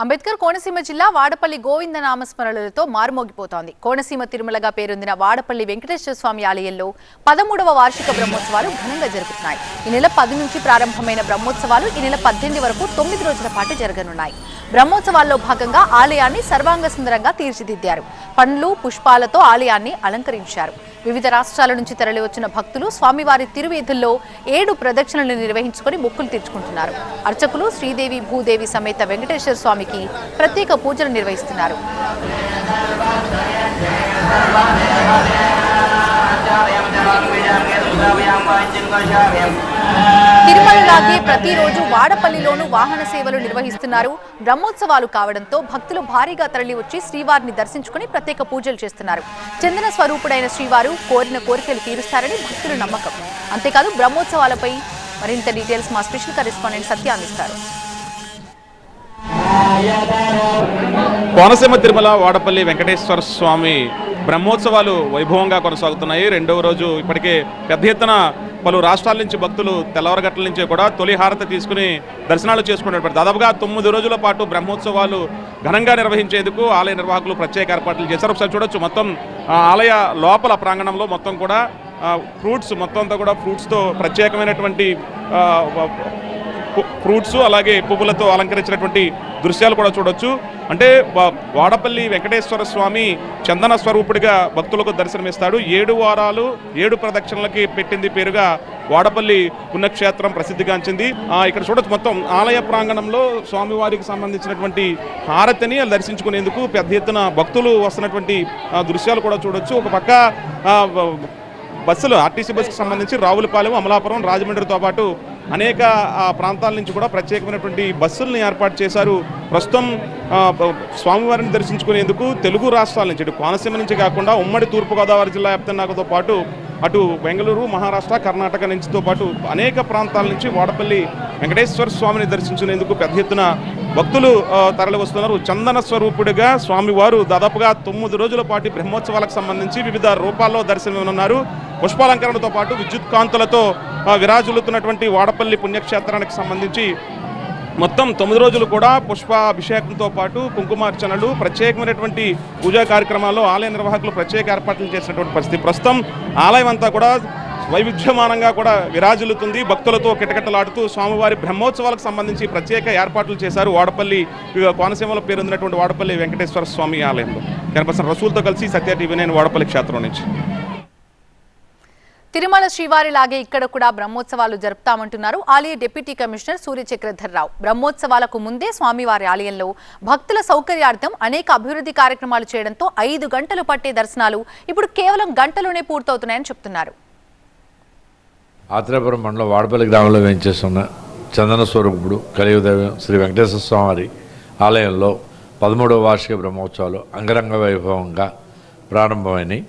అంబేద్కర్ కోనసీమ జిల్లా వాడపల్లి గోవింద నామస్మరణలతో మారుమోగిపోతోంది. కోనసీమ తిరుమలగా పేరొందిన వాడపల్లి వెంకటేశ్వర స్వామి ఆలయంలో పదమూడవ వార్షిక బ్రహ్మోత్సవాలు ఘనంగా జరుగుతున్నాయి ఈ నెల పది నుంచి ప్రారంభమైన బ్రహ్మోత్సవాలు ఈ నెల పద్దెనిమిది వరకు తొమ్మిది రోజుల పాటు జరగనున్నాయి. బ్రహ్మోత్సవాల్లో భాగంగా ఆలయాన్ని సర్వాంగ సుందరంగా తీర్చిదిద్దారు. పండ్లు పుష్పాలతో ఆలయాన్ని అలంకరించారు. వివిధ రాష్ట్రాల నుంచి తరలివచ్చిన భక్తులు స్వామివారి తిరువీధుల్లో ఏడు ప్రదక్షిణలు నిర్వహించుకొని మొక్కులు తీర్చుకుంటున్నారు అర్చకులు శ్రీదేవి భూదేవి సమేత వెంకటేశ్వర స్వామికి ప్రత్యేక పూజలు నిర్వహిస్తున్నారు తిరుమలలాగే ప్రతిరోజు వాడపల్లిలోనూ వాహన సేవలు నిర్వహిస్తున్నారు. బ్రహ్మోత్సవాలు కావడంతో భక్తులు భారీగా తరలి వచ్చి శ్రీవారిని దర్శించుకుని ప్రత్యేక పూజలు చేస్తున్నారు. చందన స్వరూపుడైన శ్రీవారు కోరిన కోరికలు తీరుస్తారని భక్తుల నమ్మకం. అంతేకాదు బ్రహ్మోత్సవాలపై మరింత డీటెయిల్స్ మా స్పెషల్ కరెస్పాండెంట్ సత్య అందిస్తారు. కోనసీమ తిరుమల వాడపల్లి వెంకటేశ్వర స్వామి బ్రహ్మోత్సవాలు వైభవంగా కొనసాగుతున్నాయి. రెండవ రోజు ఇప్పటికే పెద్ద ఎత్తున పలు రాష్ట్రాల నుంచి భక్తులు తెల్లవరగట్ల నుంచి కూడా తొలి హారత తీసుకుని దర్శనాలు చేసుకున్నటువంటి దాదాపుగా తొమ్మిది రోజుల పాటు బ్రహ్మోత్సవాలు ఘనంగా నిర్వహించేందుకు ఆలయ నిర్వాహకులు ప్రత్యేక ఏర్పాట్లు చేశారు. ఒకసారి చూడొచ్చు మొత్తం ఆలయ లోపల ప్రాంగణంలో మొత్తం కూడా ఫ్రూట్స్ మొత్తం అంతా కూడా ఫ్రూట్స్తో ప్రత్యేకమైనటువంటి ఫ్రూట్స్ అలాగే పువ్వులతో అలంకరించినటువంటి దృశ్యాలు కూడా చూడొచ్చు. అంటే వాడపల్లి వెంకటేశ్వర స్వామి చందన స్వరూపుడిగా భక్తులకు దర్శనమిస్తాడు. ఏడు వారాలు ఏడు ప్రదక్షిణలకి పెట్టింది పేరుగా వాడపల్లి పుణ్యక్షేత్రం ప్రసిద్ధిగాంచింది. ఇక్కడ చూడొచ్చు మొత్తం ఆలయ ప్రాంగణంలో స్వామివారికి సంబంధించినటువంటి హారతిని దర్శించుకునేందుకు పెద్ద ఎత్తున భక్తులు వస్తున్నటువంటి దృశ్యాలు కూడా చూడొచ్చు. ఒక పక్క బస్సులు ఆర్టీసీ బస్సుకు సంబంధించి రావులపాలెం అమలాపురం రాజమండ్రితో పాటు అనేక ప్రాంతాల నుంచి కూడా ప్రత్యేకమైనటువంటి బస్సులను ఏర్పాటు చేశారు. ప్రస్తుతం స్వామివారిని దర్శించుకునేందుకు తెలుగు రాష్ట్రాల నుంచి ఇటు కోనసీమ నుంచి కాకుండా ఉమ్మడి తూర్పుగోదావరి జిల్లా వ్యాప్తంగా పాటు అటు బెంగళూరు మహారాష్ట్ర కర్ణాటక నుంచితో పాటు అనేక ప్రాంతాల నుంచి వాడపల్లి వెంకటేశ్వర స్వామిని దర్శించుకునేందుకు పెద్ద ఎత్తున భక్తులు తరలి వస్తున్నారు చందన స్వరూపుడిగా స్వామివారు దాదాపుగా తొమ్మిది రోజుల పాటు బ్రహ్మోత్సవాలకు సంబంధించి వివిధ రూపాల్లో దర్శనమివ్వనున్నారు. పుష్పాలంకరణతో పాటు విద్యుత్ కాంతులతో విరాజులుతున్నటువంటి వాడపల్లి పుణ్యక్షేత్రానికి సంబంధించి మొత్తం తొమ్మిది రోజులు కూడా పుష్పాభిషేకంతో పాటు కుంకుమార్చనలు ప్రత్యేకమైనటువంటి పూజా కార్యక్రమాల్లో ఆలయ నిర్వాహకులు ప్రత్యేక ఏర్పాట్లు చేసినటువంటి పరిస్థితి. ప్రస్తుతం ఆలయం అంతా కూడా వైవిధ్యమానంగా కూడా విరాజిల్లుతుంది. భక్తులతో కిటకిటలాడుతూ స్వామివారి బ్రహ్మోత్సవాలకు సంబంధించి ప్రత్యేక ఏర్పాట్లు చేశారు వాడపల్లి కోనసీమలో పేరొందినటువంటి వాడపల్లి వెంకటేశ్వర స్వామి ఆలయంలో. కనపర్సన్ రసూల్తో కలిసి సత్య టీవీ నేను వాడపల్లి క్షేత్రం నుంచి. తిరుమల శ్రీవారి లాగే ఇక్కడ కూడా బ్రహ్మోత్సవాలు జరుపుతామంటున్నారు. ఆలయ డిప్యూటీ కమిషనర్ సూర్యచక్రధర్ రావు బ్రహ్మోత్సవాలకు ముందే స్వామివారి ఆలయంలో భక్తుల సౌకర్యార్థం అనేక అభివృద్ధి కార్యక్రమాలు చేయడంతో ఐదు గంటలు పట్టే దర్శనాలు ఇప్పుడు కేవలం గంటలోనే పూర్తవుతున్నాయని చెప్తున్నారు. ఆత్రేపురం మండలం వాడపల్లి గ్రామంలో వేయించేస్తున్న చందన స్వరూపుడు కలియుగదైవం శ్రీ వెంకటేశ్వర స్వామి ఆలయంలో పదమూడవ వార్షిక బ్రహ్మోత్సవాలు అంగరంగ వైభవంగా ప్రారంభమైనాయి.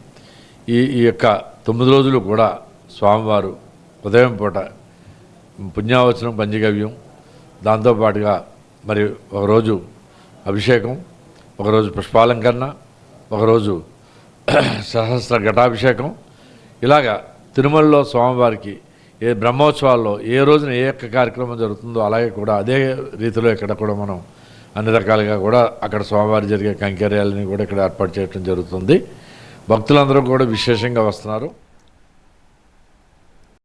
ఈ ఈ యొక్క తొమ్మిది రోజులు కూడా స్వామివారు ఉదయం పూట పుణ్యావచనం పంచగవ్యం దాంతోపాటుగా మరి ఒకరోజు అభిషేకం ఒకరోజు పుష్పాలంకరణ ఒకరోజు సహస్ర ఘటాభిషేకం. ఇలాగా తిరుమలలో స్వామివారికి ఏ బ్రహ్మోత్సవాల్లో ఏ రోజున ఏ యొక్క కార్యక్రమం జరుగుతుందో అలాగే కూడా అదే రీతిలో ఇక్కడ కూడా మనం అన్ని రకాలుగా కూడా అక్కడ స్వామివారి జరిగే కంకర్యాలని కూడా ఇక్కడ ఏర్పాటు చేయడం జరుగుతుంది. భక్తులందరూ కూడా విశేషంగా వస్తున్నారు.